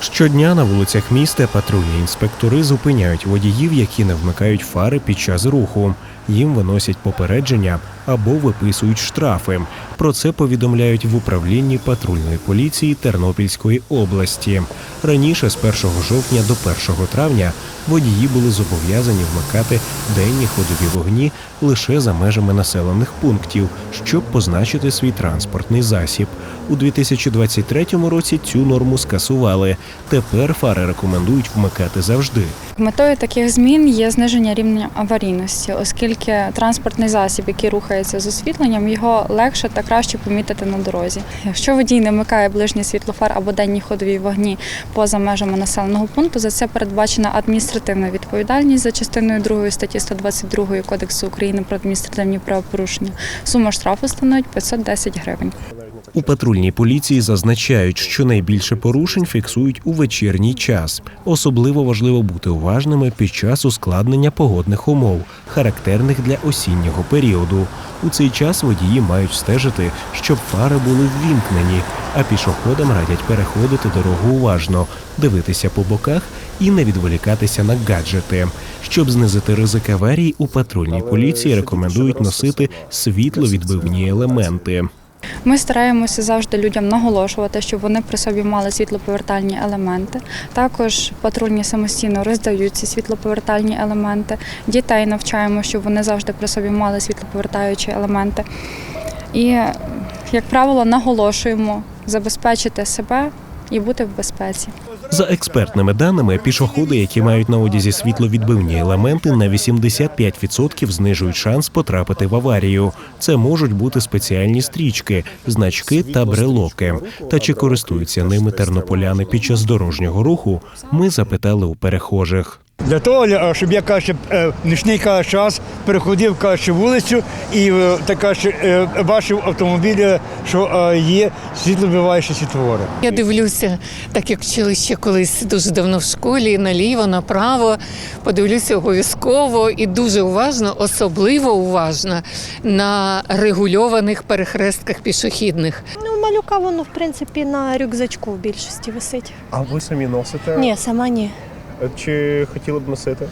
Щодня на вулицях міста патрульні інспектори зупиняють водіїв, які не вмикають фари під час руху. Їм виносять попередження або виписують штрафи. Про це повідомляють в управлінні патрульної поліції Тернопільської області. Раніше, з 1 жовтня до 1 травня, водії були зобов'язані вмикати денні ходові вогні лише за межами населених пунктів, щоб позначити свій транспортний засіб. У 2023 році цю норму скасували. Тепер фари рекомендують вмикати завжди. Метою таких змін є зниження рівня аварійності, оскільки транспортний засіб, який рухається з освітленням, його легше та краще помітити на дорозі. Якщо водій не вмикає ближній світлофар або денні ходові вогні поза межами населеного пункту, за це передбачена адміністративна відповідальність за частиною 2 статті 122 Кодексу України про адміністративні правопорушення. Сума штрафу становить 510 гривень. У патрульній поліції зазначають, що найбільше порушень фіксують у вечірній час. Особливо важливо бути уважними під час ускладнення погодних умов, характерних для осіннього періоду. У цей час водії мають стежити, щоб фари були ввімкнені, а пішоходам радять переходити дорогу уважно, дивитися по боках і не відволікатися на гаджети. Щоб знизити ризик аварій, у патрульній поліції рекомендують носити світловідбивні елементи. Ми стараємося завжди людям наголошувати, щоб вони при собі мали світлоповертальні елементи. Також патрульні самостійно роздають ці світлоповертальні елементи. Дітей навчаємо, щоб вони завжди при собі мали світлоповертаючі елементи. І, як правило, наголошуємо забезпечити себе і бути в безпеці. За експертними даними, пішоходи, які мають на одязі світловідбивні елементи, на 85% знижують шанс потрапити в аварію. Це можуть бути спеціальні стрічки, значки та брелоки. Та чи користуються ними тернополяни під час дорожнього руху? Ми запитали у перехожих. Для того, щоб я каже, е, нічний каже, час переходив каже, вулицю і е, так е, бачив автомобілі, що є світловбиваючі світловори. Я дивлюся, так як вчили ще колись дуже давно в школі, наліво, направо. Подивлюся обов'язково і дуже уважно, особливо уважно на регульованих перехрестках пішохідних. Ну, малюка воно, в принципі, на рюкзачку в більшості висить. А ви самі носите? Ні, сама ні. Чи хотіли б носити?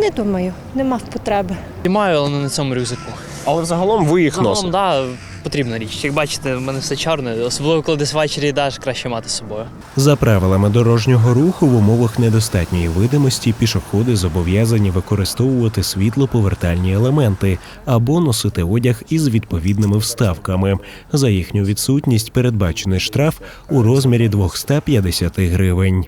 Не думаю, нема потреби. Маю, але не на цьому рюкзаку. Але взагалом ви їх Загалом, носите. да, потрібна річ. Як бачите, в мене все чорне, особливо коли десь ввечері йдеш, краще мати з собою. За правилами дорожнього руху в умовах недостатньої видимості пішоходи зобов'язані використовувати світлоповертальні елементи або носити одяг із відповідними вставками. За їхню відсутність передбачений штраф у розмірі 250 гривень.